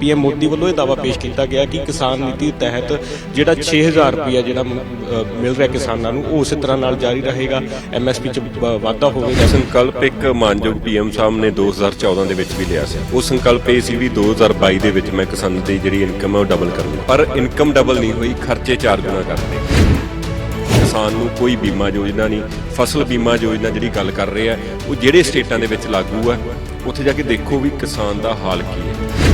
PM Modi ਵੱਲੋਂ ਇਹ ਦਾਅਵਾ ਪੇਸ਼ ਕੀਤਾ ਗਿਆ ਕਿ ਕਿਸਾਨ ਨੀਤੀ ਤਹਿਤ ਜਿਹੜਾ 6000 ਰੁਪਇਆ ਜਿਹੜਾ ਮਿਲ ਰਿਹਾ ਕਿਸਾਨਾਂ ਨੂੰ, ਉਹ ਉਸੇ ਤਰ੍ਹਾਂ ਨਾਲ ਜਾਰੀ ਰਹੇਗਾ। ਐਮਐਸਪੀ ਚ ਬ- ਵਾਧਾ ਹੋਵੇਗਾ। ਸੰਕਲਪ ਇੱਕ ਮਾਨਯੋਗ ਪੀਐਮ ਸਾਹਿਬ ਨੇ 2014 ਦੇ ਵਿੱਚ ਵੀ ਲਿਆ ਸੀ। ਉਹ ਸੰਕਲਪ ਇਹ ਸੀ ਵੀ 2022 ਦੇ ਵਿੱਚ ਮੈਂ ਕਿਸਾਨ ਦੀ ਜਿਹੜੀ ਇਨਕਮ ਹੈ ਉਹ ਡਬਲ ਕਰੂੰਗਾ ਪਰ ਇਨਕਮ ਡਬਲ ਨਹੀਂ ਹੋਈ, ਖਰਚੇ ਚਾਰ ਗੁਣਾ ਕਰਦੇ ਕਿਸਾਨ ਨੂੰ ਕੋਈ ਬੀਮਾ ਯੋਜਨਾ ਨਹੀਂ, ਫਸਲ ਬੀਮਾ ਯੋਜਨਾ ਜਿਹੜੀ ਗੱਲ ਕਰ ਰਹੇ ਆ ਉਹ ਜਿਹੜੇ ਸਟੇਟਾਂ ਦੇ ਵਿੱਚ ਲਾਗੂ ਹੈ, ਉੱਥੇ ਜਾ ਕੇ ਦੇਖੋ ਵੀ ਕਿਸਾਨ ਦਾ ਹਾਲ ਕੀ ਹੈ।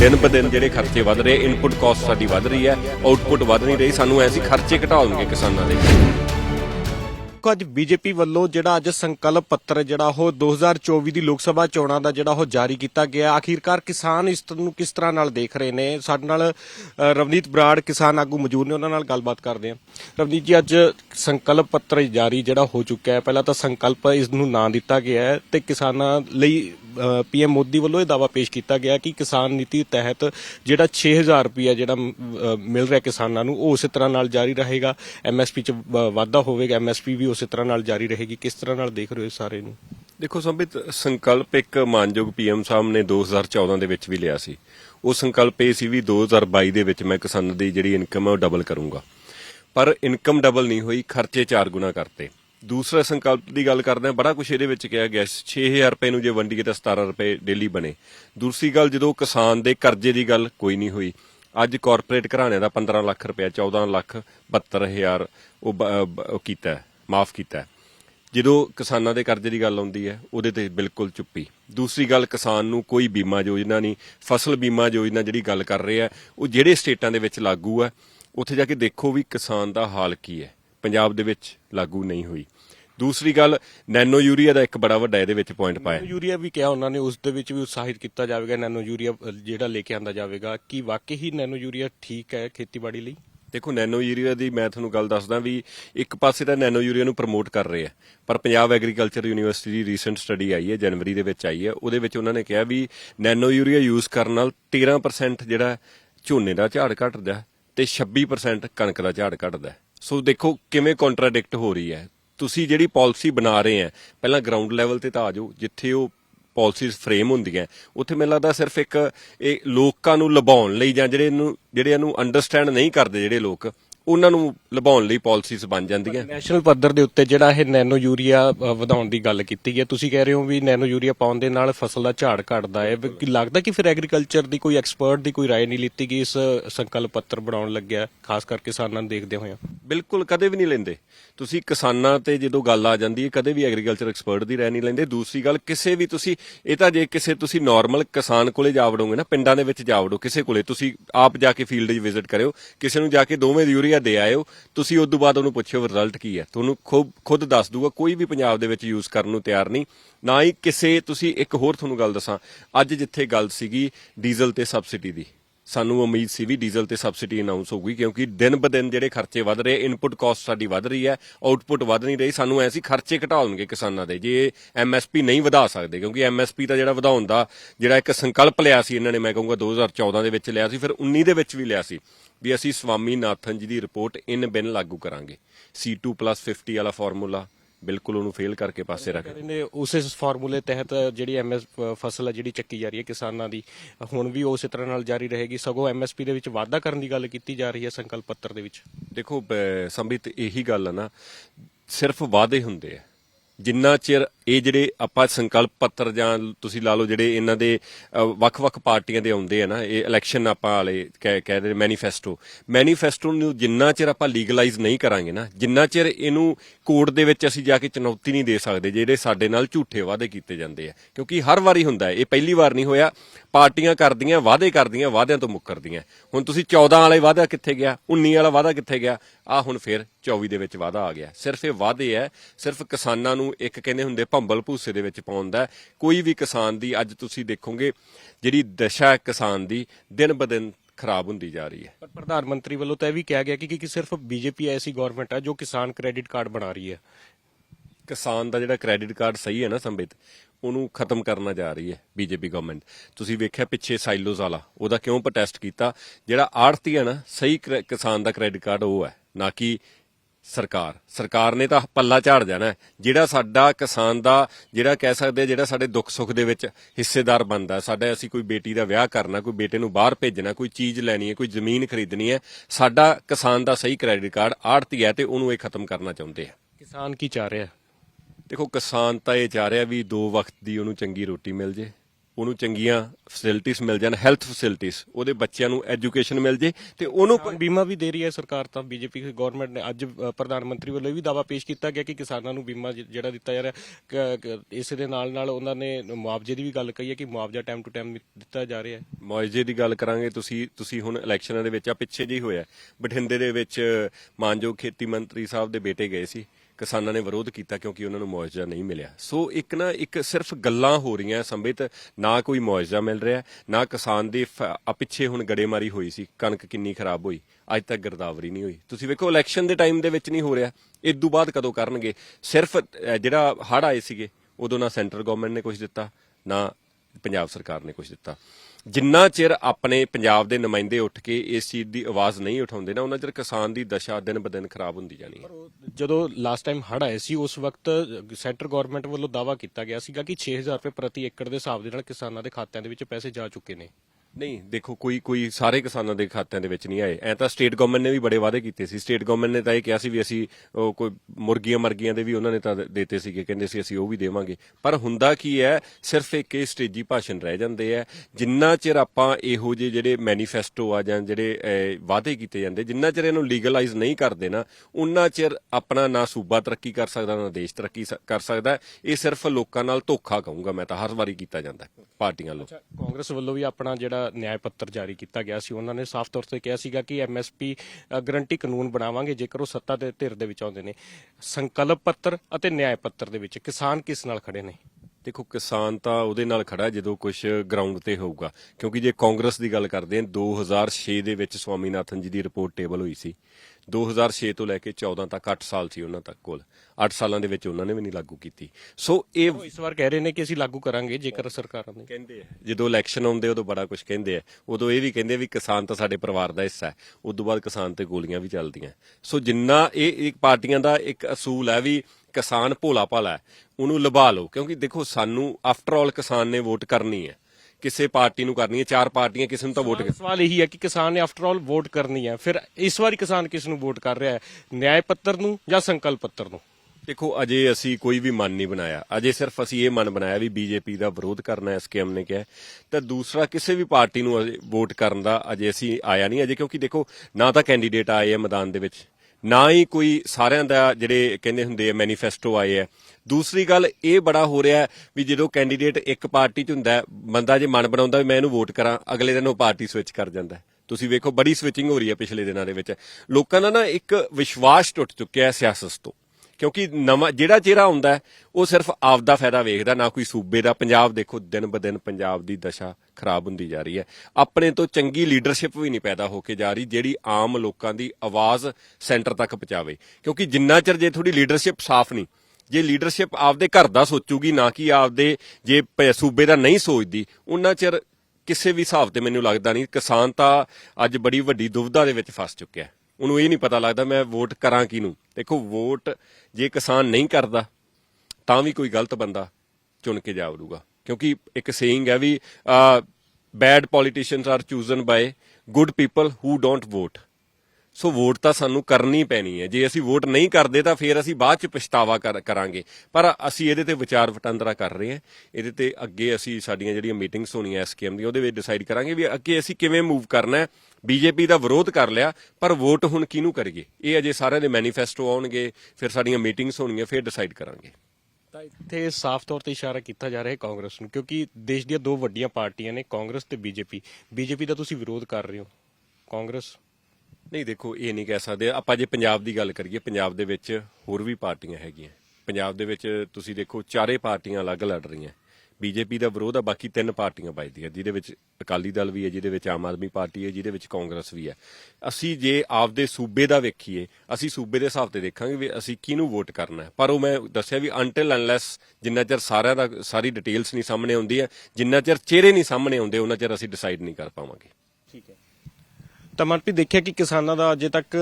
ਦਿਨ ਬ ਦਿਨ ਜਿਹੜੇ ਖਰਚੇ ਵੱਧ ਰਹੇ ਇਨਪੁਟ ਕਾਸਟ ਸਾਡੀ ਵੱਧ ਰਹੀ ਹੈ ਆਊਟਪੁੱਟ ਵੱਧ ਨਹੀਂ ਰਹੀ, ਸਾਨੂੰ ਐਸੀ ਖਰਚੇ ਘਟਾਉਣਗੇ ਕਿਸਾਨਾਂ ਦੇ। ਦੇਖੋ, ਅੱਜ ਬੀਜੇਪੀ ਵੱਲੋਂ ਜਿਹੜਾ ਅੱਜ ਸੰਕਲਪ ਪੱਤਰ ਜਿਹੜਾ ਉਹ 2024 ਦੀ ਲੋਕ ਸਭਾ ਚੋਣਾਂ ਦਾ ਜਿਹੜਾ ਉਹ ਜਾਰੀ ਕੀਤਾ ਗਿਆ ਆਖਿਰਕਾਰ ਕਿਸਾਨ ਇਸ ਨੂੰ ਕਿਸ ਤਰ੍ਹਾਂ ਨਾਲ ਦੇਖ ਰਹੇ ਨੇ? ਸਾਡੇ ਨਾਲ ਰਵਨੀਤ ਬਰਾੜ ਕਿਸਾਨ ਆਗੂ ਮੌਜੂਦ ਨੇ, ਉਹਨਾਂ ਨਾਲ ਗੱਲਬਾਤ ਕਰਦੇ ਹਾਂ। ਰਵਨੀਤ ਜੀ, ਅੱਜ ਸੰਕਲਪ ਪੱਤਰ ਜਾਰੀ ਜਿਹੜਾ ਹੋ ਚੁੱਕਾ ਹੈ। ਪਹਿਲਾਂ ਤਾਂ ਸੰਕਲਪ ਇਸ ਨੂੰ ਨਾਂ ਦਿੱਤਾ ਗਿਆ ਹੈ ਤੇ ਕਿਸਾਨਾਂ ਲਈ ਪੀਐਮ ਮੋਦੀ ਵੱਲੋਂ ਇਹ ਦਾਅਵਾ ਪੇਸ਼ ਕੀਤਾ ਗਿਆ ਕਿ ਕਿਸਾਨ ਨੀਤੀ ਤਹਿਤ ਜਿਹੜਾ 6000 ਰੁਪਇਆ ਜਿਹੜਾ ਮਿਲ ਰਿਹਾ ਕਿਸਾਨਾਂ ਨੂੰ, ਉਹ ਉਸੇ ਤਰ੍ਹਾਂ ਨਾਲ ਜਾਰੀ ਰਹੇਗਾ। ਐਮਐਸਪੀ ਚ ਬ- ਵਾਧਾ ਹੋਵੇਗਾ। ਐਮਐਸਪੀ ਵੀ ਉਸੇ ਤਰ੍ਹਾਂ ਨਾਲ ਜਾਰੀ ਰਹੇਗੀ। ਕਿਸ ਤਰ੍ਹਾਂ ਨਾਲ ਦੇਖ ਰਹੇ ਹੋ ਸਾਰੇ ਨੂੰ? ਦੇਖੋ ਸੰਬਿਤ, ਸੰਕਲਪ ਇੱਕ ਮਾਨਯੋਗ ਪੀਐਮ ਸਾਹਿਬ ਨੇ 2014 ਦੇ ਵਿੱਚ ਵੀ ਲਿਆ ਸੀ। ਉਹ ਸੰਕਲਪ ਇਹ ਸੀ ਵੀ 2022 ਦੇ ਵਿੱਚ ਮੈਂ ਕਿਸਾਨਾਂ ਦੀ ਜਿਹੜੀ ਇਨਕਮ ਹੈ ਉਹ ਡਬਲ ਕਰੂੰਗਾ। ਪਰ ਇਨਕਮ ਡਬਲ ਨਹੀਂ ਹੋਈ, ਖਰਚੇ ਚਾਰ ਗੁਣਾ ਕਰਤੇ। ਦੂਸਰਾ ਸੰਕਲਪ ਦੀ ਗੱਲ ਕਰਦੇ ਹਾਂ, ਬੜਾ ਕੁਝ ਇਹਦੇ ਵਿੱਚ ਕਿਹਾ ਗਿਆ 6000 ਰੁਪਏ ਨੂੰ ਜੇ ਵੰਡੀਏ ਤਾਂ 17 ਰੁਪਏ ਡੇਲੀ ਬਣੇ। ਦੂਸਰੀ ਗੱਲ, ਜਦੋਂ ਕਿਸਾਨ ਦੇ ਕਰਜ਼ੇ ਦੀ ਗੱਲ ਕੋਈ ਨਹੀਂ ਹੋਈ, ਅੱਜ ਕਾਰਪੋਰੇਟ ਘਰਾਣਿਆਂ ਦਾ 15 ਲੱਖ ਰੁਪਏ 14 ਲੱਖ 72000 ਉਹ ਬ- ਉਹ ਕੀਤਾ ਮਾਫ ਕੀਤਾ ਜਦੋਂ ਕਿਸਾਨਾਂ ਦੇ ਕਰਜ਼ੇ ਦੀ ਗੱਲ ਆਉਂਦੀ ਹੈ, ਉਹਦੇ ਤੇ ਬਿਲਕੁਲ ਚੁੱਪੀ। ਦੂਸਰੀ ਗੱਲ, ਕਿਸਾਨ ਨੂੰ ਕੋਈ ਬੀਮਾ ਯੋਜਨਾ ਨਹੀਂ, ਫਸਲ ਬੀਮਾ ਯੋਜਨਾ ਜਿਹੜੀ ਗੱਲ ਕਰ ਰਹੇ ਆ ਉਹ ਜਿਹੜੇ ਸਟੇਟਾਂ ਦੇ ਵਿੱਚ ਲਾਗੂ ਹੈ, ਉੱਥੇ ਜਾ ਕੇ ਦੇਖੋ ਵੀ ਕਿਸਾਨ ਦਾ ਹਾਲ ਕੀ ਹੈ। ਪੰਜਾਬ ਦੇ ਵਿੱਚ ਲਾਗੂ ਨਹੀਂ ਹੋਈ। ਦੂਸਰੀ ਗੱਲ ਨੈਨੋ ਯੂਰੀਆ ਦਾ ਇੱਕ ਬੜਾ ਵੱਡਾ ਇਹਦੇ ਵਿੱਚ ਪੁਆਇੰਟ ਪਾਇਆ। ਯੂਰੀਆ ਵੀ ਕਿਹਾ ਉਹਨਾਂ ਨੇ ਉਸ ਦੇ ਵਿੱਚ ਵੀ ਉਤਸ਼ਾਹਿਤ ਕੀਤਾ ਜਾਵੇਗਾ ਨੈਨੋ ਯੂਰੀਆ ਜਿਹੜਾ ਲੈ ਕੇ ਆਂਦਾ ਜਾਵੇਗਾ। ਕੀ ਵਾਕਈ ਹੀ ਨੈਨੋ ਯੂਰੀਆ ਠੀਕ ਹੈ ਖੇਤੀਬਾੜੀ ਲਈ? ਦੇਖੋ ਨੈਨੋ ਯੂਰੀਆ ਦੀ ਮੈਂ ਤੁਹਾਨੂੰ ਗੱਲ ਦੱਸਦਾ ਵੀ ਇੱਕ ਪਾਸੇ ਤਾਂ ਨੈਨੋ ਯੂਰੀਆ ਨੂੰ ਪ੍ਰਮੋਟ ਕਰ ਰਹੇ ਆ। ਪਰ ਪੰਜਾਬ ਐਗਰੀਕਲਚਰ ਯੂਨੀਵਰਸਿਟੀ ਦੀ ਰੀਸੈਂਟ ਸਟੱਡੀ ਆਈ ਹੈ ਜਨਵਰੀ ਦੇ ਵਿੱਚ ਆਈ ਹੈ। ਉਹਦੇ ਵਿੱਚ ਉਹਨਾਂ ਨੇ ਕਿਹਾ ਵੀ ਨੈਨੋ ਯੂਰੀਆ ਯੂਜ਼ ਕਰਨ ਨਾਲ 13% ਜਿਹੜਾ ਝੋਨੇ ਦਾ ਝਾੜ ਘਟਦਾ ਤੇ 26% ਕਣਕ ਦਾ ਝਾੜ ਘਟਦਾ। ਸੋ ਦੇਖੋ ਕਿਵੇਂ ਕੰਟਰਾਡਿਕਟ ਹੋ ਰਹੀ ਹੈ। ਤੁਸੀਂ ਜਿਹੜੀ ਪਾਲਿਸੀ ਬਣਾ ਰਹੇ ਆ ਪਹਿਲਾਂ ਗਰਾਊਂਡ ਲੈਵਲ ਤੇ ਤਾਂ ਆ ਜਾਓ, ਜਿੱਥੇ ਉਹ ਪਾਲਿਸੀਜ਼ ਫਰੇਮ ਹੁੰਦੀਆਂ, ਉੱਥੇ ਮੈਨੂੰ ਲੱਗਦਾ ਸਿਰਫ ਇੱਕ ਇਹ ਲੋਕਾਂ ਨੂੰ ਲੁਭਾਉਣ ਲਈ ਜਾਂ ਜਿਹੜੇ ਇਹਨੂੰ ਜਿਹੜੇ ਇਹਨੂੰ ਅੰਡਰਸਟੈਂਡ ਨਹੀਂ ਕਰਦੇ ਜਿਹੜੇ ਲੋਕ ਉਹਨਾਂ ਨੂੰ ਲੁਭਾਉਣ ਲਈ ਪਾਲਿਸੀਜ਼ ਬਣ ਜਾਂਦੀਆਂ ਨੈਸ਼ਨਲ ਪੱਧਰ ਦੇ ਉੱਤੇ ਜਿਹੜਾ ਇਹ ਨੈਨੋ ਯੂਰੀਆ ਅ, ਵਧਾਉਣ ਦੀ ਗੱਲ ਕੀਤੀ ਗਈ ਹੈ ਤੁਸੀਂ ਕਹਿ ਰਹੇ ਹੋ ਵੀ ਨੈਨੋ ਯੂਰੀਆ ਪਾਉਣ ਦੇ ਨਾਲ ਫਸਲ ਦਾ ਝਾੜ ਘਟਦਾ ਹੈ ਵੀ ਕੀ ਲੱਗਦਾ ਕਿ ਫਿਰ ਐਗਰੀਕਲਚਰ ਦੀ ਕੋਈ ਐਕਸਪਰਟ ਦੀ ਕੋਈ رائے ਨਹੀਂ ਲਿੱਤੀ ਗਈ ਇਸ ਸੰਕਲਪ ਪੱਤਰ ਬਣਾਉਣ ਲੱਗਿਆ ਖਾਸ ਕਰਕੇ ਕਿਸਾਨਾਂ ਨੂੰ ਦੇਖਦੇ ਹੋਏ ਬਿਲਕੁਲ ਕਦੇ ਵੀ ਨਹੀਂ ਲੈਂਦੇ ਤੁਸੀਂ ਕਿਸਾਨਾਂ ਤੇ ਜਦੋਂ ਗੱਲ ਆ ਜਾਂਦੀ ਹੈ ਕਦੇ ਵੀ ਐਗਰੀਕਲਚਰ ਐਕਸਪਰਟ ਦੀ ਰਾਏ ਨਹੀਂ ਲੈਂਦੇ ਦੂਸਰੀ ਗੱਲ ਕਿਸੇ ਵੀ ਤੁਸੀਂ ਇਹ ਤਾਂ ਜੇ ਕਿਸੇ ਤੁਸੀਂ ਨਾਰਮਲ ਕਿਸਾਨ ਕੋਲੇ ਜਾ ਵੜੋਗੇ ਨਾ ਪਿੰਡਾਂ ਦੇ ਵਿੱਚ ਜਾ ਵੜੋ ਕਿਸੇ ਕੋਲੇ ਤੁਸੀਂ ਆਪ ਜਾ ਕੇ ਫੀਲਡ 'ਚ ਵਿਜ਼ਿਟ ਕਰਿਓ ਕਿਸੇ ਨੂੰ ਜਾ ਕੇ ਦੋਵੇਂ ਯੂਰੀਆ ਦੇ ਆਇਓ। ਤੁਸੀਂ ਉਸ ਤੋਂ ਬਾਅਦ ਉਹਨੂੰ ਪੁੱਛਿਓ ਰਿਜ਼ਲਟ ਕੀ ਹੈ। ਤੁਹਾਨੂੰ ਖੁਦ ਖੁਦ ਦੱਸ ਦੂਗਾ, ਕੋਈ ਵੀ ਪੰਜਾਬ ਦੇ ਵਿੱਚ ਯੂਜ਼ ਕਰਨ ਨੂੰ ਤਿਆਰ ਨਹੀਂ। ਨਾ ਹੀ ਕਿਸੇ, ਤੁਸੀਂ ਇੱਕ ਹੋਰ ਤੁਹਾਨੂੰ ਗੱਲ ਦੱਸਾਂ। ਅੱਜ ਜਿੱਥੇ ਗੱਲ ਸੀਗੀ ਡੀਜ਼ਲ ਤੇ ਸਬਸਿਡੀ ਦੀ। ਸਾਨੂੰ ਉਮੀਦ ਸੀ ਵੀ ਡੀਜ਼ਲ ਤੇ ਸਬਸਿਡੀ ਅਨਾਉਂਸ ਹੋਊਗੀ, ਕਿਉਂਕਿ ਦਿਨ ਬ ਦਿਨ ਜਿਹੜੇ ਖਰਚੇ ਵੱਧ ਰਹੇ ਇਨਪੁਟ ਕਾਸਟ ਸਾਡੀ ਵੱਧ ਰਹੀ ਹੈ ਆਊਟਪੁੱਟ ਵੱਧ ਨਹੀਂ ਰਹੀ, ਸਾਨੂੰ ਐਸੀ ਖਰਚੇ ਘਟਾਉਣਗੇ ਕਿਸਾਨਾਂ ਦੇ, ਜੇ ਐਮਐਸਪੀ ਨਹੀਂ ਵਧਾ ਸਕਦੇ, ਕਿਉਂਕਿ ਐਮਐਸਪੀ ਤਾਂ ਜਿਹੜਾ ਵਧਾਉਣ ਦਾ ਜਿਹੜਾ ਇੱਕ ਸੰਕਲਪ ਲਿਆ ਸੀ, ਇਹਨਾਂ ਨੇ ਮੈਂ ਕਹੂੰਗਾ 2014 ਦੇ ਵਿੱਚ ਲਿਆ ਸੀ, ਫਿਰ 19 ਦੇ ਵਿੱਚ ਵੀ ਲਿਆ ਸੀ, ਵੀ ਅਸੀਂ ਸਵਾਮੀ ਨਾਥਨ ਜੀ ਦੀ ਰਿਪੋਰਟ ਇਨ ਬਿਨ ਲਾਗੂ ਕਰਾਂਗੇ C2+50 ਵਾਲਾ ਫਾਰਮੂਲਾ ਬਿਲਕੁਲ ਉਹਨੂੰ ਫੇਲ ਕਰਕੇ ਪਾਸੇ ਰੱਖ ਨੇ ਉਸੇ ਫਾਰਮੂਲੇ ਤਹਿਤ ਜਿਹੜੀ ਐਮਐਸ ਫਸਲ ਹੈ ਜਿਹੜੀ ਚੱਕੀ ਜਾ ਰਹੀ ਹੈ ਕਿਸਾਨਾਂ ਦੀ ਹੁਣ ਵੀ ਉਸੇ ਤਰ੍ਹਾਂ ਨਾਲ ਜਾਰੀ ਰਹੇਗੀ। ਸਗੋਂ ਐਮਐਸਪੀ ਦੇ ਵਿੱਚ ਵਾਧਾ ਕਰਨ ਦੀ ਗੱਲ ਕੀਤੀ ਜਾ ਰਹੀ ਹੈ ਸੰਕਲਪ ਪੱਤਰ ਦੇ ਵਿੱਚ। ਦੇਖੋ ਸੰਬਿਤ ਇਹੀ ਗੱਲ ਆ ਨਾ ਸਿਰਫ ਵਾਅਦੇ ਹੁੰਦੇ ਆ। ਜਿੰਨਾ ਚਿਰ ਇਹ ਜਿਹੜੇ ਆਪਾਂ ਸੰਕਲਪ ਪੱਤਰ ਜਾਂ ਤੁਸੀਂ ਲਾ ਲਓ ਜਿਹੜੇ ਇਹਨਾਂ ਦੇ ਵੱਖ-ਵੱਖ ਪਾਰਟੀਆਂ ਦੇ ਆਉਂਦੇ ਆ ਨਾ, ਇਹ ਇਲੈਕਸ਼ਨ ਆਪਾਂ ਵਾਲੇ ਕਹਿ ਕਹਿੰਦੇ ਮੈਨੀਫੈਸਟੋ ਮੈਨੀਫੈਸਟੋ ਨੂੰ ਜਿੰਨਾ ਚਿਰ ਆਪਾਂ ਲੀਗਲਾਈਜ਼ ਨਹੀਂ ਕਰਾਂਗੇ ਨਾ, ਜਿੰਨਾ ਚਿਰ ਇਹਨੂੰ ਕੋਰਟ ਦੇ ਵਿੱਚ ਅਸੀਂ ਜਾ ਕੇ ਚੁਣੌਤੀ ਨਹੀਂ ਦੇ ਸਕਦੇ, ਜਿਹੜੇ ਸਾਡੇ ਨਾਲ ਝੂਠੇ ਵਾਅਦੇ ਕੀਤੇ ਜਾਂਦੇ ਆ। ਕਿਉਂਕਿ ਹਰ ਵਾਰੀ ਹੁੰਦਾ ਇਹ ਪਹਿਲੀ ਵਾਰ ਨਹੀਂ ਹੋਇਆ, ਪਾਰਟੀਆਂ ਕਰਦੀਆਂ, ਵਾਅਦੇ ਕਰਦੀਆਂ, ਵਾਅਦਿਆਂ ਤੋਂ ਮੁੱਕਰਦੀਆਂ। ਹੁਣ ਤੁਸੀਂ 14 ਵਾਲੇ ਵਾਅਦਾ ਕਿੱਥੇ ਗਿਆ 19 ਵਾਲਾ ਵਾਅਦਾ ਕਿੱਥੇ ਗਿਆ ਆ ਹੁਣ ਫਿਰ 24 ਦੇ ਵਿੱਚ ਵਾਅਦਾ ਆ ਗਿਆ। ਸਿਰਫ ਇਹ ਵਾਅਦੇ ਹੈ, ਸਿਰਫ ਕਿਸਾਨਾਂ ਨੂੰ ਇੱਕ ਕਹਿੰਦੇ ਹੁੰਦੇ ਭੰਬਲ ਭੂਸੇ ਦੇ ਵਿੱਚ ਪਾਉਂਦਾ। ਕੋਈ ਵੀ ਕਿਸਾਨ ਦੀ ਅੱਜ ਤੁਸੀਂ ਦੇਖੋਗੇ ਜਿਹੜੀ ਦਸ਼ਾ ਕਿਸਾਨ ਦੀ ਦਿਨ ਬ ਦਿਨ ਖਰਾਬ ਹੁੰਦੀ ਜਾ ਰਹੀ ਹੈ। ਪਰ ਪ੍ਰਧਾਨ ਮੰਤਰੀ ਵੱਲੋਂ ਤਾਂ ਇਹ ਵੀ ਕਿਹਾ ਗਿਆ ਕਿ ਕਿ ਸਿਰਫ ਬੀਜੇਪੀ ਐਸੀ ਗਵਰਨਮੈਂਟ ਹੈ ਜੋ ਕਿਸਾਨ ਕ੍ਰੈਡਿਟ ਕਾਰਡ ਬਣਾ ਰਹੀ ਹੈ। ਕਿਸਾਨ ਦਾ ਜਿਹੜਾ ਕ੍ਰੈਡਿਟ ਕਾਰਡ ਸਹੀ ਹੈ ਨਾ ਸੰਬਿਤ ਉਹਨੂੰ ਖਤਮ ਕਰਨਾ ਜਾ ਰਹੀ ਹੈ ਬੀਜੇਪੀ ਗਵਰਨਮੈਂਟ ਤੁਸੀਂ ਵੇਖਿਆ ਪਿੱਛੇ ਸਾਈਲੋਜ਼ ਵਾਲਾ ਉਹਦਾ ਕਿਉਂ ਪ੍ਰੋਟੈਸਟ ਕੀਤਾ? ਜਿਹੜਾ ਆੜਤੀ ਹੈ ਨਾ ਸਹੀ ਕਿਸਾਨ ਦਾ ਕ੍ਰੈਡਿਟ ਕਾਰਡ ਉਹ ਹੈ ਨਾ ਕਿ ਸਰਕਾਰ। ਸਰਕਾਰ ਨੇ ਤਾਂ ਪੱਲਾ ਝਾੜ ਜਾਣਾ। ਜਿਹੜਾ ਸਾਡਾ ਕਿਸਾਨ ਦਾ ਜਿਹੜਾ ਕਹਿ ਸਕਦੇ ਜਿਹੜਾ ਸਾਡੇ ਦੁੱਖ ਸੁੱਖ ਦੇ ਵਿੱਚ ਹਿੱਸੇਦਾਰ ਬਣਦਾ ਸਾਡਾ ਅਸੀਂ ਕੋਈ ਬੇਟੀ ਦਾ ਵਿਆਹ ਕਰਨਾ ਕੋਈ ਬੇਟੇ ਨੂੰ ਬਾਹਰ ਭੇਜਣਾ ਕੋਈ ਚੀਜ਼ ਲੈਣੀ ਹੈ ਕੋਈ ਜ਼ਮੀਨ ਖਰੀਦਣੀ ਹੈ ਸਾਡਾ ਕਿਸਾਨ ਦਾ ਸਹੀ ਕ੍ਰੈਡਿਟ ਕਾਰਡ ਆੜਤੀ ਹੈ ਤੇ ਉਹਨੂੰ ਇਹ ਖਤਮ ਕਰਨਾ ਚਾਹੁੰਦੇ ਆ। ਕਿਸਾਨ ਕੀ ਚਾਹ ਰਿਹਾ? ਦੇਖੋ ਕਿਸਾਨ ਤਾਂ ਇਹ ਚਾਹ ਰਿਹਾ ਵੀ ਦੋ ਵਕਤ ਦੀ ਉਹਨੂੰ ਚੰਗੀ ਰੋਟੀ ਮਿਲ ਜੇ। ਉਹਨੂੰ ਚੰਗੀਆਂ ਫੈਸਿਲਿਟੀਆਂ ਮਿਲ ਜਾਣ ਹੈਲਥ ਫੈਸਿਲਿਟੀਆਂ ਉਹਦੇ ਬੱਚਿਆਂ ਨੂੰ ਐਜੂਕੇਸ਼ਨ ਮਿਲ ਜੇ ਤੇ ਉਹਨੂੰ ਬੀਮਾ ਵੀ ਦੇ ਰਹੀ ਹੈ ਸਰਕਾਰ ਤਾਂ ਬੀਜੇਪੀ ਗਵਰਨਮੈਂਟ ਨੇ ਅੱਜ ਪ੍ਰਧਾਨ ਮੰਤਰੀ ਵੱਲੋਂ ਇਹ ਵੀ ਦਾਵਾ ਪੇਸ਼ ਕੀਤਾ ਗਿਆ ਕਿ ਕਿਸਾਨਾਂ ਨੂੰ ਬੀਮਾ ਜ- ਜਿਹੜਾ ਦਿੱਤਾ ਜਾ ਰਿਹਾ ਇਸ ਦੇ ਨਾਲ ਨਾਲ ਉਹਨਾਂ ਨੇ ਮੁਆਵਜ਼ੇ ਦੀ ਵੀ ਗੱਲ ਕਹੀ ਹੈ ਕਿ ਮੁਆਵਜ਼ਾ ਟਾਈਮ ਟੂ ਟਾਈਮ ਦਿੱਤਾ ਜਾ ਰਿਹਾ ਹੈ। ਮੁਆਵਜ਼ੇ ਦੀ ਗੱਲ ਕਰਾਂਗੇ ਤੁਸੀਂ ਤੁਸੀਂ ਹੁਣ ਇਲੈਕਸ਼ਨਾਂ ਦੇ ਵਿੱਚ ਆ ਪਿੱਛੇ ਜਿਹੀ ਹੋਇਆ। ਬਠਿੰਡੇ ਦੇ ਵਿੱਚ ਮਾਨਯੋਗ ਖੇਤੀ ਮੰਤਰੀ ਸਾਹਿਬ ਦੇ ਬੇਟੇ ਗਏ ਸੀ। ਕਿਸਾਨਾਂ ਨੇ ਵਿਰੋਧ ਕੀਤਾ ਕਿਉਂਕਿ ਉਹਨਾਂ ਨੂੰ ਮੁਆਵਜ਼ਾ ਨਹੀਂ ਮਿਲਿਆ। ਸੋ ਇੱਕ ਨਾ, ਇੱਕ ਸਿਰਫ ਗੱਲਾਂ ਹੋ ਰਹੀਆਂ ਸੰਬਿਤ, ਨਾ ਕੋਈ ਮੁਆਵਜ਼ਾ ਮਿਲ ਰਿਹਾ, ਨਾ ਕਿਸਾਨ ਦੇ ਪਿੱਛੇ ਹੁਣ ਗੜੇਮਾਰੀ ਹੋਈ ਸੀ, ਕਣਕ ਕਿੰਨੀ ਖਰਾਬ ਹੋਈ, ਅੱਜ ਤੱਕ ਗਿਰਦਾਵਰੀ ਨਹੀਂ ਹੋਈ। ਤੁਸੀਂ ਵੇਖੋ, ਇਲੈਕਸ਼ਨ ਦੇ ਟਾਈਮ ਦੇ ਵਿੱਚ ਨਹੀਂ ਹੋ ਰਿਹਾ ਇਦੋਂ ਬਾਅਦ ਕਦੋਂ ਕਰਨਗੇ? ਸਿਰਫ ਜਿਹੜਾ ਹੜ ਆਏ ਸੀਗੇ, ਉਦੋਂ ਨਾ ਸੈਂਟਰ ਗਵਰਨਮੈਂਟ ਨੇ ਕੁਝ ਦਿੱਤਾ, ਨਾ ਪੰਜਾਬ ਸਰਕਾਰ ਨੇ ਕੁਝ ਦਿੱਤਾ। ਜਿੰਨਾ ਚਿਰ ਆਪਣੇ ਪੰਜਾਬ ਦੇ ਨੁਮਾਇੰਦੇ ਉੱਠ ਕੇ ਇਸ ਚੀਜ਼ ਦੀ ਆਵਾਜ਼ ਨਹੀਂ ਉਠਾਉਂਦੇ ਨਾ, ਉਹਨਾਂ ਚਿਰ ਕਿਸਾਨ ਦੀ ਦਸ਼ਾ ਦਿਨ ਬ ਦਿਨ ਖਰਾਬ ਹੁੰਦੀ ਜਾਣੀ ਹੈ। ਜਦੋਂ ਲਾਸਟ ਟਾਈਮ ਹੜ ਆਏ ਸੀ, ਉਸ ਵਕਤ ਸੈਂਟਰ ਗਵਰਨਮੈਂਟ ਵੱਲੋਂ ਦਾਵਾ ਕੀਤਾ ਗਿਆ ਸੀਗਾ ਕਿ 6000 ਰੁਪਏ ਪ੍ਰਤੀ ਏਕੜ ਦੇ ਹਿਸਾਬ ਦੇ ਨਾਲ ਕਿਸਾਨਾਂ ਦੇ ਖਾਤਿਆਂ ਦੇ ਵਿੱਚ ਪੈਸੇ ਜਾ ਚੁੱਕੇ ਨੇ। ਨਹੀਂ ਦੇਖੋ ਕੋਈ ਕੋਈ ਸਾਰੇ ਕਿਸਾਨਾਂ ਦੇ ਖਾਤਿਆਂ ਦੇ ਵਿੱਚ ਨਹੀਂ ਆਏ। ਐ ਤਾਂ ਸਟੇਟ ਗਵਰਨਮੈਂਟ ਨੇ ਵੀ ਬੜੇ ਵਾਅਦੇ ਕੀਤੇ ਸੀ। ਸਟੇਟ ਗਵਰਨਮੈਂਟ ਨੇ ਤਾਂ ਇਹ ਕਿਹਾ ਸੀ ਵੀ ਅਸੀਂ ਉਹ ਕੋਈ ਮੁਰਗੀਆਂ ਮਰਗੀਆਂ ਦੇ ਵੀ ਉਹਨਾਂ ਨੇ ਤਾਂ ਦਿੱਤੇ ਸੀਗੇ। ਕਹਿੰਦੇ ਸੀ ਅਸੀਂ ਉਹ ਵੀ ਦੇਵਾਂਗੇ। ਪਰ ਹੁੰਦਾ ਕੀ ਹੈ ਸਿਰਫ ਇੱਕ ਇਹ ਸਟੇਜੀ ਭਾਸ਼ਣ ਰਹਿ ਜਾਂਦੇ ਆ ਜਿੰਨਾ ਚਿਰ ਆਪਾਂ ਇਹੋ ਜਿਹੇ ਜਿਹੜੇ ਮੈਨੀਫੈਸਟੋ ਆ ਜਾਂ ਜਿਹੜੇ ਅਹ, ਵਾਅਦੇ ਕੀਤੇ ਜਾਂਦੇ ਜਿੰਨਾ ਚਿਰ ਇਹਨੂੰ ਲੀਗਲਾਈਜ਼ ਨਹੀਂ ਕਰਦੇ ਨਾ ਉਹਨਾਂ ਚਿਰ ਆਪਣਾ ਨਾ ਸੂਬਾ ਤਰੱਕੀ ਕਰ ਸਕਦਾ ਨਾ ਦੇਸ਼ ਤਰੱਕੀ ਕਰ ਸਕਦਾ। ਇਹ ਸਿਰਫ ਲੋਕਾਂ ਨਾਲ ਧੋਖਾ ਕਹੂੰਗਾ ਮੈਂ ਤਾਂ ਹਰ ਵਾਰੀ ਕੀਤਾ ਜਾਂਦਾ ਪਾਰਟੀਆਂ ਵੱਲੋਂ ਕਾਂਗਰਸ ਵੱਲੋਂ ਵੀ ਆਪਣਾ ਜਿਹੜਾ ਨਿਆਂ ਪੱਤਰ ਜਾਰੀ ਕੀਤਾ ਗਿਆ ਸੀ, ਉਹਨਾਂ ਨੇ ਸਾਫ਼ ਤੌਰ ਤੇ ਕਿਹਾ ਸੀਗਾ ਕਿ ਐਮਐਸਪੀ ਗਰੰਟੀ ਕਾਨੂੰਨ ਬਣਾਵਾਂਗੇ, ਜੇਕਰ ਉਹ ਸੱਤਾ ਦੇ ਧਿਰ ਦੇ ਵਿੱਚ ਆਉਂਦੇ ਨੇ। ਸੰਕਲਪ ਪੱਤਰ ਅਤੇ ਨਿਆਂ ਪੱਤਰ ਦੇ ਵਿੱਚ, ਕਿਸਾਨ ਕਿਸ ਨਾਲ ਖੜੇ ਨੇ? ਦੇਖੋ ਕਿਸਾਨ ਤਾਂ ਉਹਦੇ ਨਾਲ ਖੜਾ ਜਦੋਂ ਕੁਝ ਗਰਾਊਂਡ ਤੇ ਹੋਊਗਾ। ਕਿਉਂਕਿ ਜੇ ਕਾਂਗਰਸ ਦੀ ਗੱਲ ਕਰਦੇ ਹਾਂ 2006 ਦੇ ਵਿੱਚ ਸਵਾਮੀਨਾਥਨ ਜੀ ਦੀ ਰਿਪੋਰਟ ਟੇਬਲ ਹੋਈ ਸੀ। 2006 ਤੋਂ ਲੈ ਕੇ 14 ਤੱਕ 8 ਸਾਲ ਸੀ ਉਹਨਾਂ ਤੱਕ ਕੋਲ। 8 ਸਾਲਾਂ ਦੇ ਵਿੱਚ ਉਹਨਾਂ ਨੇ ਵੀ ਨਹੀਂ ਲਾਗੂ ਕੀਤੀ। ਸੋ ਇਹ ਇਸ ਵਾਰ ਕਹਿ ਰਹੇ ਨੇ ਕਿ ਅਸੀਂ ਲਾਗੂ ਕਰਾਂਗੇ ਜੇਕਰ ਸਰਕਾਰਾਂ ਨੇ। ਕਹਿੰਦੇ ਆ। ਜਦੋਂ ਇਲੈਕਸ਼ਨ ਆਉਂਦੇ ਉਦੋਂ ਬੜਾ ਕੁਝ ਕਹਿੰਦੇ ਆ। ਉਦੋਂ ਇਹ ਵੀ ਕਹਿੰਦੇ ਵੀ ਕਿਸਾਨ ਤਾਂ ਸਾਡੇ ਪਰਿਵਾਰ ਦਾ ਹਿੱਸਾ ਹੈ। ਉਦੋਂ ਬਾਅਦ ਕਿਸਾਨ ਤੇ ਗੋਲੀਆਂ ਵੀ ਚੱਲਦੀਆਂ। ਸੋ ਜਿੰਨਾ ਇਹ ਇੱਕ ਪਾਰਟੀਆਂ ਦਾ ਇੱਕ ਅਸੂਲ ਹੈ ਵੀ ਕਿਸਾਨ ਭੋਲਾ ਭਾਲਾ ਹੈ ਉਹਨੂੰ ਲੁਭਾ ਲਓ ਕਿਉਂਕਿ ਦੇਖੋ ਸਾਨੂੰ ਆਫਟਰ ਆਲ ਕਿਸਾਨ ਨੇ ਵੋਟ ਕਰਨੀ ਹੈ। ਕਿਸੇ ਪਾਰਟੀ ਨੂੰ ਕਰਨੀ ਹੈ ਚਾਰ ਪਾਰਟੀਆਂ ਕਿਸੇ ਨੂੰ ਤਾਂ ਵੋਟ ਸਵਾਲ ਇਹੀ ਹੈ ਕਿ ਕਿਸਾਨ ਨੇ ਆਫਟਰ ਆਲ ਵੋਟ ਕਰਨੀ ਹੈ ਫਿਰ ਇਸ ਵਾਰੀ ਕਿਸਾਨ ਕਿਸ ਨੂੰ ਵੋਟ ਕਰ ਰਿਹਾ ਹੈ? ਨਿਆਂ ਪੱਤਰ ਨੂੰ ਜਾਂ ਸੰਕਲਪ ਪੱਤਰ ਨੂੰ? ਦੇਖੋ ਅਜੇ ਅਸੀਂ ਕੋਈ ਵੀ ਮਨ ਨਹੀਂ ਬਣਾਇਆ। ਅਜੇ ਸਿਰਫ ਅਸੀਂ ਇਹ ਮਨ ਬਣਾਇਆ ਵੀ ਬੀਜੇਪੀ ਦਾ ਵਿਰੋਧ ਕਰਨਾ ਐਸਕੇਐਮ ਨੇ ਕਿਹਾ ਤਾਂ ਦੂਸਰਾ ਕਿਸੇ ਵੀ ਪਾਰਟੀ ਨੂੰ ਅਜੇ ਵੋਟ ਕਰਨ ਦਾ ਅਜੇ ਅਸੀਂ ਆਇਆ ਨਹੀਂ ਅਜੇ ਕਿਉਂਕਿ ਦੇਖੋ ਨਾ ਤਾਂ ਕੈਂਡੀਡੇਟ ਆਏ ਆ ਮੈਦਾਨ ਦੇ ਵਿੱਚ। ਨਾ ਹੀ ਕੋਈ ਸਾਰਿਆਂ ਦਾ ਜਿਹੜੇ ਕਹਿੰਦੇ ਹੁੰਦੇ ਆ ਮੈਨੀਫੈਸਟੋ ਆਏ ਆ। ਦੂਸਰੀ ਗੱਲ ਇਹ ਬੜਾ ਹੋ ਰਿਹਾ ਵੀ ਜਦੋਂ ਕੈਂਡੀਡੇਟ ਇੱਕ ਪਾਰਟੀ 'ਚ ਹੁੰਦਾ ਬੰਦਾ ਜੇ ਮਨ ਬਣਾਉਂਦਾ ਵੀ ਮੈਂ ਇਹਨੂੰ ਵੋਟ ਕਰਾਂ, ਅਗਲੇ ਦਿਨ ਉਹ ਪਾਰਟੀ ਸਵਿਚ ਕਰ ਜਾਂਦਾ ਤੁਸੀਂ ਵੇਖੋ ਬੜੀ ਸਵਿਚਿੰਗ ਹੋ ਰਹੀ ਹੈ ਪਿਛਲੇ ਦਿਨਾਂ ਦੇ ਵਿੱਚ। ਲੋਕਾਂ ਦਾ ਨਾ ਇੱਕ ਵਿਸ਼ਵਾਸ ਟੁੱਟ ਚੁੱਕਿਆ ਹੈ ਸਿਆਸਤ ਤੋਂ। ਕਿਉਂਕਿ ਨਵਾਂ ਜਿਹੜਾ ਚਿਹਰਾ ਹੁੰਦਾ ਉਹ ਸਿਰਫ ਆਪਦਾ ਫਾਇਦਾ ਵੇਖਦਾ, ਨਾ ਕੋਈ ਸੂਬੇ ਦਾ। ਪੰਜਾਬ ਦੇਖੋ, ਦਿਨ ਬ ਦਿਨ ਪੰਜਾਬ ਦੀ ਦਸ਼ਾ ਖਰਾਬ ਹੁੰਦੀ ਜਾ ਰਹੀ ਹੈ। ਆਪਣੇ ਤੋਂ ਚੰਗੀ ਲੀਡਰਸ਼ਿਪ ਵੀ ਨਹੀਂ ਪੈਦਾ ਹੋ ਕੇ ਜਾ ਰਹੀ, ਜਿਹੜੀ ਆਮ ਲੋਕਾਂ ਦੀ ਆਵਾਜ਼ ਸੈਂਟਰ ਤੱਕ ਪਹੁੰਚਾਵੇ। ਕਿਉਂਕਿ ਜਿੰਨਾ ਚਿਰ ਜੇ ਤੁਹਾਡੀ ਲੀਡਰਸ਼ਿਪ ਸਾਫ਼ ਨਹੀਂ, ਜੇ ਲੀਡਰਸ਼ਿਪ ਆਪਦੇ ਘਰ ਦਾ ਸੋਚੂਗੀ, ਨਾ ਕਿ ਆਪਦੇ ਜੇ ਪ- ਸੂਬੇ ਦਾ ਨਹੀਂ ਸੋਚਦੀ ਉਹਨਾਂ ਚਿਰ ਕਿਸੇ ਵੀ ਹਿਸਾਬ ਤੇ ਮੈਨੂੰ ਲੱਗਦਾ ਨਹੀਂ, ਕਿਸਾਨ ਤਾਂ ਅੱਜ ਬੜੀ ਵੱਡੀ ਦੁਵਿਧਾ ਦੇ ਵਿੱਚ ਫਸ ਚੁੱਕਿਆ ਹੈ। ਉਹਨੂੰ ਇਹ ਨਹੀਂ ਪਤਾ ਲੱਗਦਾ ਮੈਂ ਵੋਟ ਕਰਾਂ ਕਿਹਨੂੰ। ਦੇਖੋ, ਵੋਟ ਜੇ ਕਿਸਾਨ ਨਹੀਂ ਕਰਦਾ, ਤਾਂ ਵੀ ਕੋਈ ਗਲਤ ਬੰਦਾ ਚੁਣ ਕੇ ਜਾ ਵੜੂਗਾ ਕਿਉਂਕਿ ਇੱਕ ਸੇਇੰਗ ਹੈ ਵੀ bad politicians are chosen by good people who don't vote so vote ਤਾਂ ਸਾਨੂੰ ਕਰਨੀ ਪੈਣੀ ਹੈ। ਜੇ ਅਸੀਂ ਵੋਟ ਨਹੀਂ ਕਰਦੇ ਤਾਂ ਫਿਰ ਅਸੀਂ ਬਾਅਦ ਚ ਪਛਤਾਵਾ ਕਰ- ਕਰਾਂਗੇ। ਪਰ ਅਸੀਂ ਇਹਦੇ ਤੇ ਵਿਚਾਰ ਵਟਾਂਦਰਾ ਕਰ ਰਹੇ ਹਾਂ। ਇਹਦੇ ਤੇ ਅੱਗੇ ਅਸੀਂ ਸਾਡੀਆਂ ਜਿਹੜੀਆਂ ਮੀਟਿੰਗਸ ਹੋਣੀਆਂ ਐਸਕੇਐਮ ਦੀਆਂ, ਉਹਦੇ ਵਿੱਚ ਡਿਸਾਈਡ ਕਰਾਂਗੇ ਵੀ ਅੱਗੇ ਅਸੀਂ ਕਿਵੇਂ ਮੂਵ ਕਰਨਾ ਹੈ। ਬੀਜੇਪੀ ਦਾ ਵਿਰੋਧ ਕਰ ਲਿਆ, ਪਰ ਵੋਟ ਹੁਣ ਕਿਹਨੂੰ ਕਰੀਏ? ਇਹ ਅਜੇ ਸਾਰਿਆਂ ਦੇ ਮੈਨੀਫੈਸਟੋ ਆਉਣਗੇ, ਫਿਰ ਸਾਡੀਆਂ ਮੀਟਿੰਗਸ ਹੋਣਗੀਆਂ, ਫਿਰ ਡਿਸਾਈਡ ਕਰਾਂਗੇ। ਤਾਂ ਇੱਥੇ ਸਾਫ਼ ਤੌਰ ਤੇ ਇਸ਼ਾਰਾ ਕੀਤਾ ਜਾ ਰਿਹਾ ਹੈ ਕਾਂਗਰਸ ਨੂੰ, ਕਿਉਂਕਿ ਦੇਸ਼ ਦੀਆਂ ਦੋ ਵੱਡੀਆਂ ਪਾਰਟੀਆਂ ਨੇ, ਕਾਂਗਰਸ ਤੇ ਬੀਜੇਪੀ ਬੀਜੇਪੀ ਦਾ ਤੁਸੀਂ ਵਿਰੋਧ ਕਰ ਰਹੇ ਹੋ। ਕਾਂਗਰਸ ਨਹੀਂ, ਦੇਖੋ, ਇਹ ਨਹੀਂ ਕਹਿ ਸਕਦੇ। ਆਪਾਂ ਜੇ ਪੰਜਾਬ ਦੀ ਗੱਲ ਕਰੀਏ, ਪੰਜਾਬ ਦੇ ਵਿੱਚ ਹੋਰ ਵੀ ਪਾਰਟੀਆਂ ਹੈਗੀਆਂ। ਪੰਜਾਬ ਦੇ ਵਿੱਚ ਤੁਸੀਂ ਦੇਖੋ, ਚਾਰੇ ਪਾਰਟੀਆਂ ਅਲੱਗ ਲੜ ਰਹੀਆਂ। ਬੀਜੇਪੀ ਦਾ ਵਿਰੋਧ ਆ, ਬਾਕੀ ਤਿੰਨ ਪਾਰਟੀਆਂ ਬਚਦੀਆਂ ਜਿਹਦੇ ਵਿੱਚ ਅਕਾਲੀ ਦਲ ਵੀ ਹੈ ਜਿਹਦੇ ਵਿੱਚ ਆਮ ਆਦਮੀ ਪਾਰਟੀ ਹੈ ਜਿਹਦੇ ਵਿੱਚ ਕਾਂਗਰਸ ਵੀ ਹੈ ਅਸੀਂ ਜੇ ਆਪਦੇ ਸੂਬੇ ਦਾ ਵੇਖੀਏ, ਅਸੀਂ ਸੂਬੇ ਦੇ ਹਿਸਾਬ ਤੇ ਦੇਖਾਂਗੇ ਵੀ ਅਸੀਂ ਕਿਹਨੂੰ ਵੋਟ ਕਰਨਾ ਹੈ। ਪਰ ਉਹ ਮੈਂ ਦੱਸਿਆ ਵੀ ਅੰਟਿਲ ਅਨਲੈਸ ਜਿੰਨਾ ਚਿਰ ਸਾਰਿਆਂ ਦਾ, ਸਾਰੀ ਡਿਟੇਲਸ ਨਹੀਂ ਸਾਹਮਣੇ ਆਉਂਦੀ ਹੈ, ਜਿੰਨਾ ਚਿਰ ਚਿਹਰੇ ਨਹੀਂ ਸਾਹਮਣੇ ਆਉਂਦੇ, ਉਹਨਾਂ ਚਿਰ ਅਸੀਂ ਡਿਸਾਈਡ ਨਹੀਂ ਕਰ ਪਾਵਾਂਗੇ। ਤਾਂ ਮਨਪ੍ਰੀਤ, ਦੇਖਿਆ ਕਿ ਕਿਸਾਨਾਂ ਦਾ ਅਜੇ ਤੱਕ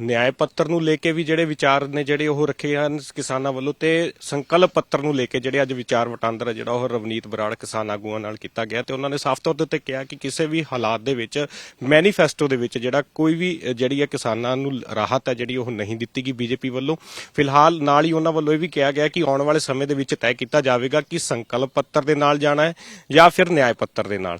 ਨਿਆਂ ਪੱਤਰ ਨੂੰ ਲੈ ਕੇ ਵੀ ਜਿਹੜੇ ਵਿਚਾਰ ਨੇ ਜਿਹੜੇ ਉਹ ਰੱਖੇ ਹਨ ਕਿਸਾਨਾਂ ਵੱਲੋਂ ਤੇ ਸੰਕਲਪ ਪੱਤਰ ਨੂੰ ਲੈ ਕੇ ਜਿਹੜੇ ਅੱਜ ਵਿਚਾਰ ਵਟਾਂਦਰ ਹੈ ਜਿਹੜਾ ਉਹ ਰਵਨੀਤ ਬਰਾੜ ਕਿਸਾਨ ਆਗੂਆਂ ਨਾਲ ਕੀਤਾ ਗਿਆ ਤੇ ਉਹਨਾਂ ਨੇ ਸਾਫ਼ ਤੌਰ ਦੇ ਉੱਤੇ ਕਿਹਾ ਕਿ ਕਿਸੇ ਵੀ ਹਾਲਾਤ ਦੇ ਵਿੱਚ, ਮੈਨੀਫੈਸਟੋ ਦੇ ਵਿੱਚ ਜਿਹੜਾ ਕੋਈ ਵੀ ਜਿਹੜੀ ਹੈ ਕਿਸਾਨਾਂ ਨੂੰ ਰਾਹਤ ਹੈ ਜਿਹੜੀ ਉਹ ਨਹੀਂ ਦਿੱਤੀ ਗਈ ਬੀਜੇਪੀ ਵੱਲੋਂ। ਫਿਲਹਾਲ ਨਾਲ ਹੀ ਉਹਨਾਂ ਵੱਲੋਂ ਇਹ ਵੀ ਕਿਹਾ ਗਿਆ ਕਿ ਆਉਣ ਵਾਲੇ ਸਮੇਂ ਦੇ ਵਿੱਚ ਤੈਅ ਕੀਤਾ ਜਾਵੇਗਾ ਕਿ ਸੰਕਲਪ ਪੱਤਰ ਦੇ ਨਾਲ ਜਾਣਾ ਹੈ ਜਾਂ ਫਿਰ ਨਿਆਂ ਪੱਤਰ ਦੇ ਨਾਲ।